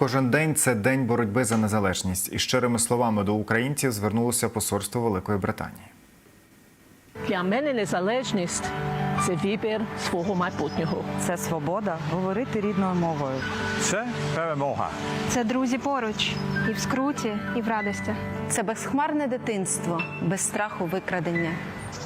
Кожен день це день боротьби за незалежність. І щирими словами до українців звернулося посольство Великої Британії. Для мене незалежність це вибір свого майбутнього. Це свобода говорити рідною мовою. Це перемога. Це друзі поруч і в скруті, і в радості. Це безхмарне дитинство, без страху викрадення.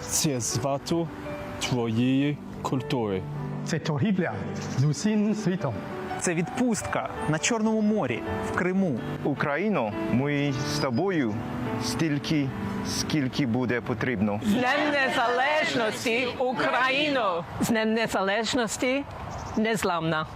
це свято твоєї культури. Це торгівля з усім світом. Це відпустка на Чорному морі в Криму. Україно, ми з тобою стільки, скільки буде потрібно. З Днем Незалежності Україно! З Днем Незалежності незламна!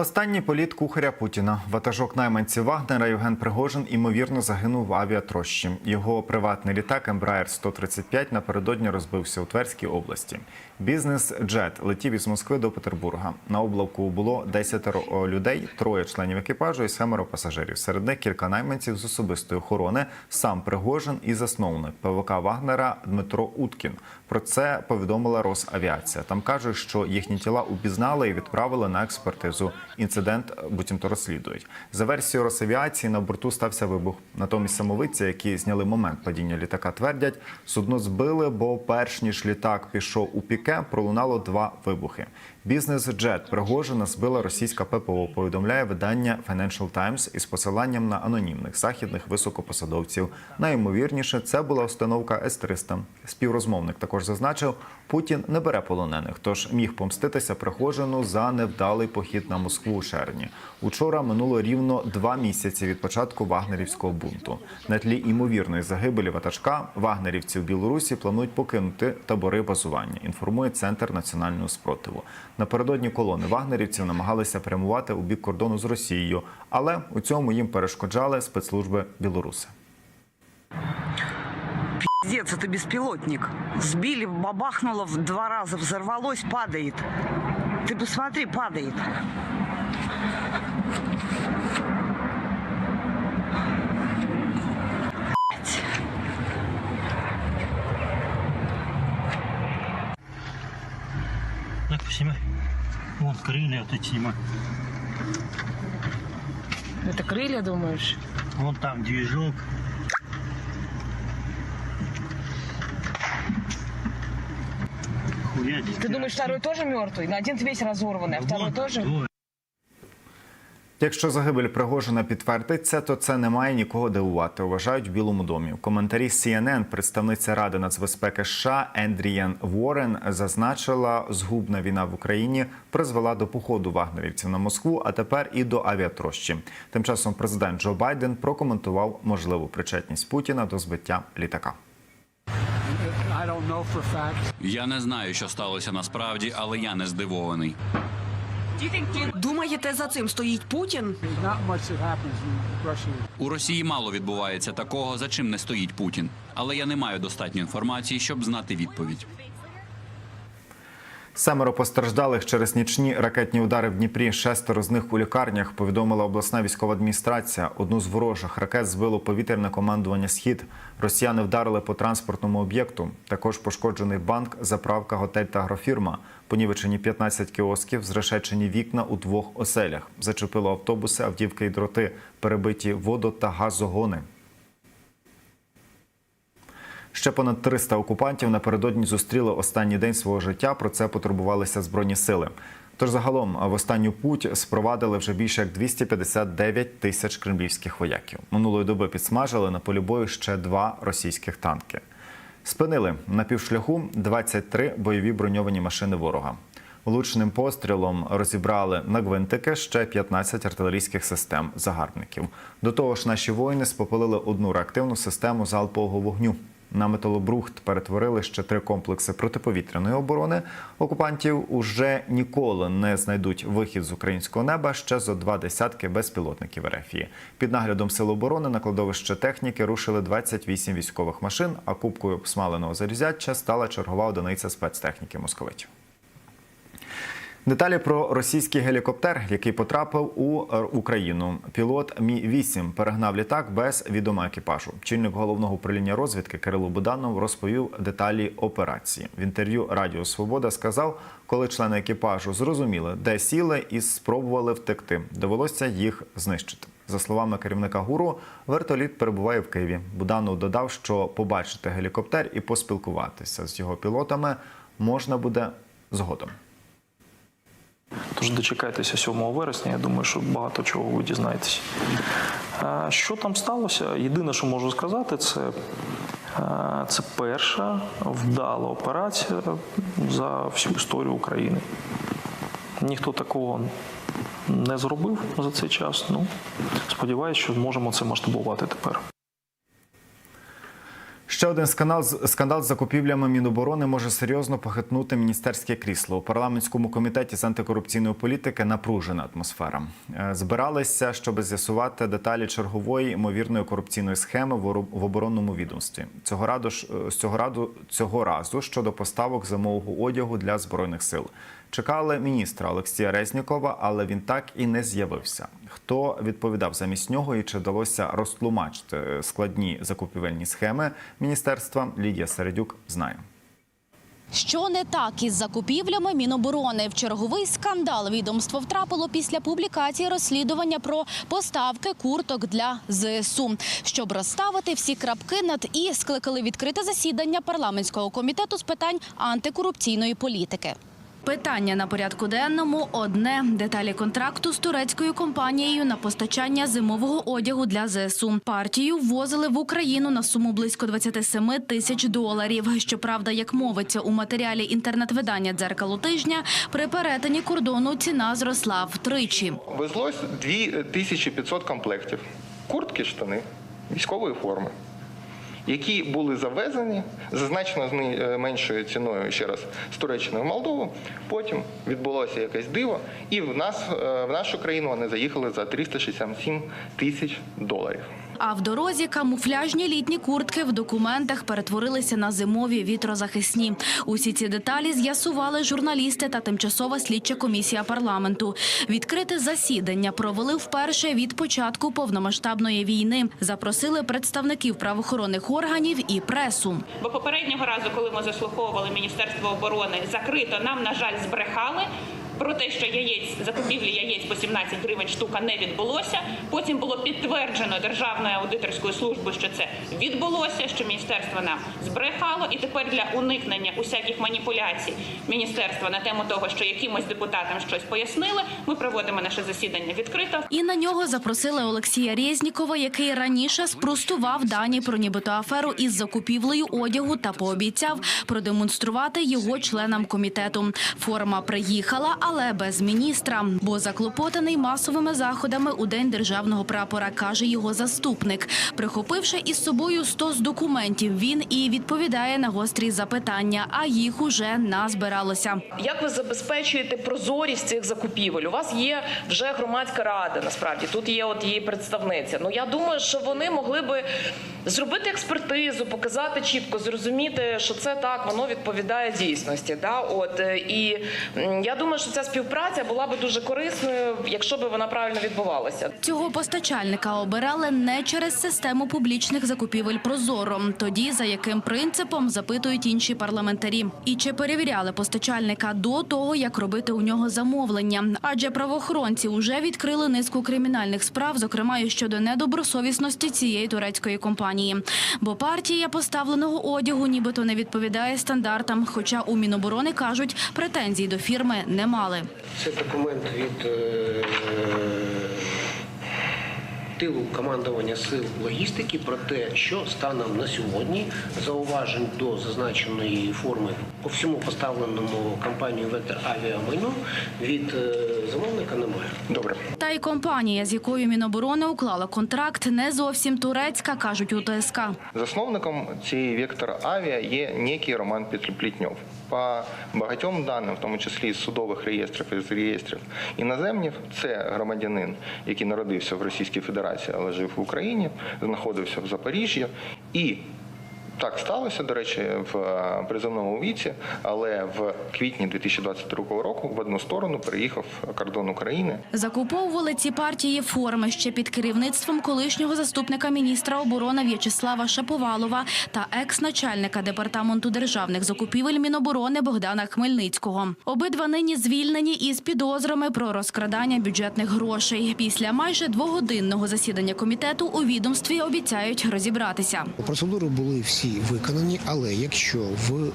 Останній політ кухаря Путіна. Ватажок найманців Вагнера Євген Пригожин імовірно загинув в авіатрощі. Його приватний літак Embraer 135 напередодні розбився у Тверській області. Бізнес-джет летів із Москви до Петербурга. На облавку було 10 людей, троє членів екіпажу і семеро пасажирів. Серед них кілька найманців з особистої охорони, сам Пригожин і засновник ПВК Вагнера Дмитро Уткін. Про це повідомила Росавіація. Там кажуть, що їхні тіла упізнали і відправили на експертизу. Інцидент буцімто розслідують. За версією Росавіації на борту стався вибух. Натомість самовидці, які зняли момент падіння літака, твердять, судно збили, бо перш ніж літак пішов у піке, пролунало два вибухи. Бізнес-джет Пригожина збила російська ППО. Повідомляє видання Financial Times із посиланням на анонімних західних високопосадовців. Найімовірніше, це була установка С-300. Співрозмовник також зазначив, Путін не бере полонених, тож міг помститися Пригожину за невдалий похід на Москву у червні. Учора минуло рівно два місяці від початку вагнерівського бунту. На тлі імовірної загибелі ватажка вагнерівці в Білорусі планують покинути табори базування. Інформує центр національного спротиву. Напередодні колони вагнерівців намагалися прямувати у бік кордону з Росією, але у цьому їм перешкоджали спецслужби білоруси. Пиздец, это беспилотник. Сбили, бабахнуло в два раза, взорвалось, падает. Ты посмотри, падает. Снимай. Вон крылья вот эти снимай. Это крылья, думаешь? Вон там движок. Хуя Ты думаешь, второй тоже мертвый? На один весь разорванный, а второй тоже? Якщо загибель Пригожина підтвердиться, то це не має нікого дивувати. Вважають в Білому домі. В коментарі CNN представниця Ради нацбезпеки США Ендрієн Уоррен зазначила, згубна війна в Україні призвела до походу вагнерівців на Москву, а тепер і до авіатрощі. Тим часом президент Джо Байден прокоментував можливу причетність Путіна до збиття літака. Я не знаю, що сталося насправді, але я не здивований. Думаєте, за цим стоїть Путін? У Росії мало відбувається такого, за чим не стоїть Путін. Але я не маю достатньо інформації, щоб знати відповідь. Семеро постраждалих через нічні ракетні удари в Дніпрі. Шестеро з них у лікарнях. Повідомила обласна військова адміністрація. Одну з ворожих ракет збило повітряне командування Схід. Росіяни вдарили по транспортному об'єкту. Також пошкоджений банк, заправка, готель та агрофірма. Понівечені 15 кіосків, зрешечені вікна у двох оселях. Зачепило автобуси, автівки і дроти, перебиті водо та газогони. Ще понад 300 окупантів напередодні зустріли останній день свого життя. Про це потурбувалися збройні сили. Тож загалом в останню путь спровадили вже більше як 259 тисяч кремлівських вояків. Минулої доби підсмажили на полі бою ще два російських танки. Спинили на півшляху 23 бойові броньовані машини ворога. Влучним пострілом розібрали на гвинтики ще 15 артилерійських систем загарбників. До того ж, наші воїни спопилили одну реактивну систему залпового вогню. На металобрухт перетворили ще три комплекси протиповітряної оборони. Окупантів уже ніколи не знайдуть вихід з українського неба ще зо два десятки безпілотників РФІ. Під наглядом сил оборони на кладовище техніки рушили 28 військових машин. А кубкою обсмаленого залізяча стала чергова одиниця спецтехніки московитів. Деталі про російський гелікоптер, який потрапив у е, Україну. Пілот Мі 8 перегнав літак без відома екіпажу. Чільник головного управління розвідки Кирило Буданов розповів деталі операції. В інтерв'ю Радіо Свобода сказав, коли члени екіпажу зрозуміли, де сіли і спробували втекти. Довелося їх знищити. За словами керівника гуру, вертоліт перебуває в Києві. Буданов додав, що побачити гелікоптер і поспілкуватися з його пілотами можна буде згодом. Тож дочекайтеся 7 вересня. Я думаю, що багато чого ви дізнаєтесь. Що там сталося? Єдине, що можу сказати, це, це перша вдала операція за всю історію України. Ніхто такого не зробив за цей час. Ну, сподіваюся, що зможемо це масштабувати тепер. Ще один скандал скандал з закупівлями Міноборони може серйозно похитнути міністерське крісло. У парламентському комітеті з антикорупційної політики напружена атмосфера. Е, Збиралися, щоб з'ясувати деталі чергової ймовірної корупційної схеми в оборонному відомстві. Цього раду е, цього раду цього разу щодо поставок зимового одягу для збройних сил. Чекали міністра Олексія Резнікова, але він так і не з'явився. Хто відповідав замість нього і чи вдалося розтлумачити е, складні закупівельні схеми міністерства? Лідія Середюк знає. Що не так із закупівлями Міноборони? В черговий скандал відомство втрапило після публікації розслідування про поставки курток для ЗСУ. Щоб розставити всі крапки над і скликали відкрите засідання парламентського комітету з питань антикорупційної політики. Питання на порядку денному одне деталі контракту з турецькою компанією на постачання зимового одягу для ЗСУ. Партію ввозили в Україну на суму близько 27 тисяч доларів. Щоправда, як мовиться у матеріалі інтернет-видання дзеркало тижня, при перетині кордону ціна зросла втричі. Везлось 2500 комплектів. Куртки, штани, військової форми, які були завезені за значно зни- е, меншою ціною ще раз з Туреччини в Молдову. Потім відбулося якесь диво, і в нас е, в нашу країну вони заїхали за 367 тисяч доларів. А в дорозі камуфляжні літні куртки в документах перетворилися на зимові вітрозахисні. Усі ці деталі з'ясували журналісти та тимчасова слідча комісія парламенту. Відкрите засідання провели вперше від початку повномасштабної війни. Запросили представників правоохоронних органів і пресу. Бо попереднього разу, коли ми заслуховували Міністерство оборони, закрито нам, на жаль, збрехали. Про те, що яєць закупівлі яєць по 17 гривень штука не відбулося. Потім було підтверджено Державною аудиторською службою, що це відбулося, що міністерство нам збрехало, і тепер для уникнення усяких маніпуляцій міністерства на тему того, що якимось депутатам щось пояснили, ми проводимо наше засідання відкрито. І на нього запросили Олексія Резнікова, який раніше спростував дані про нібито аферу із закупівлею одягу та пообіцяв продемонструвати його членам комітету. Форма приїхала, але без міністра, бо заклопотаний масовими заходами у день державного прапора, каже його заступник. Прихопивши із собою 100 з документів, він і відповідає на гострі запитання, а їх уже назбиралося. Як ви забезпечуєте прозорість цих закупівель? У вас є вже громадська рада. Насправді тут є от її представниця. Ну я думаю, що вони могли би зробити експертизу, показати чітко, зрозуміти, що це так, воно відповідає дійсності. Да? От е, і я думаю, що ця співпраця була би дуже корисною, якщо б вона правильно відбувалася. Цього постачальника обирали не через систему публічних закупівель Прозоро. Тоді за яким принципом запитують інші парламентарі. І чи перевіряли постачальника до того, як робити у нього замовлення? Адже правоохоронці вже відкрили низку кримінальних справ, зокрема і щодо недобросовісності цієї турецької компанії. Бо партія поставленого одягу нібито не відповідає стандартам. Хоча у Міноборони кажуть, претензій до фірми не мали. Це документ від е, тилу командування сил логістики про те, що станом на сьогодні зауважень до зазначеної форми по всьому поставленому компанією Вектор Авіамайно від е, замовника немає. Добре. Та й компанія, з якою Міноборони уклала контракт, не зовсім турецька, кажуть у ТСК. Засновником цієї вектора авіа є некий Роман Плітньов. По багатьом даним, в тому числі з судових реєстрів і з реєстрів іноземнів, це громадянин, який народився в Російській Федерації, але жив в Україні, знаходився в Запоріжжі і Так сталося, до речі, в е, призовному віці, але в квітні 2022 року в одну сторону переїхав кордон України. Закуповували ці партії форми ще під керівництвом колишнього заступника міністра оборони В'ячеслава Шаповалова та екс-начальника департаменту державних закупівель Міноборони Богдана Хмельницького. Обидва нині звільнені із підозрами про розкрадання бюджетних грошей. Після майже двогодинного засідання комітету у відомстві обіцяють розібратися. Процедури були всі виконані, але якщо в е,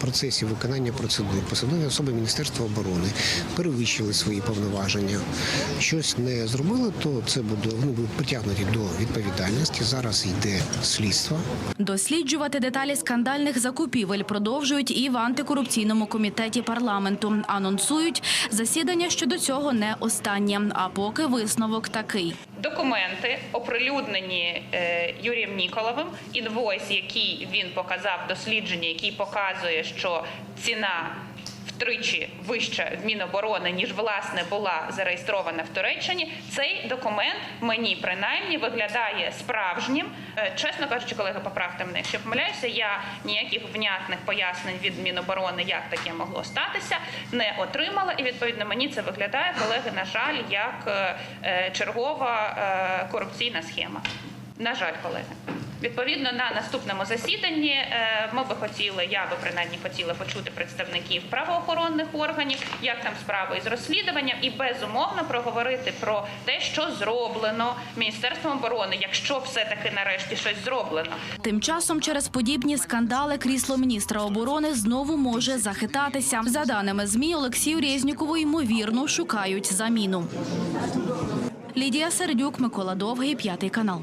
процесі виконання процедур посадові особи Міністерства оборони перевищили свої повноваження, щось не зробили, то це буде вони будуть притягнуті до відповідальності. Зараз йде слідство. Досліджувати деталі скандальних закупівель продовжують і в антикорупційному комітеті парламенту. Анонсують засідання щодо цього не останнє. А поки висновок такий. Документи оприлюднені е, Юрієм Ніколовим, інвойс, який він показав дослідження, який показує, що ціна втричі вища в Міноборони, ніж власне була зареєстрована в Туреччині. Цей документ мені принаймні виглядає справжнім. Е, Чесно кажучи, колеги, поправте мене, якщо помиляюся, я ніяких внятних пояснень від Міноборони, як таке могло статися, не отримала. І відповідно мені це виглядає, колеги, на жаль, як е, е, чергова корупційна схема. На жаль, колеги. Відповідно, на наступному засіданні е, ми би хотіли, я би принаймні хотіла почути представників правоохоронних органів, як там справи із розслідуванням, і безумовно проговорити про те, що зроблено Міністерством оборони, якщо все таки нарешті щось зроблено. Тим часом через подібні скандали крісло міністра оборони знову може захитатися. За даними змі, Олексію Резнікова ймовірно шукають заміну. Лідія Сердюк, Микола Довгий, п'ятий канал.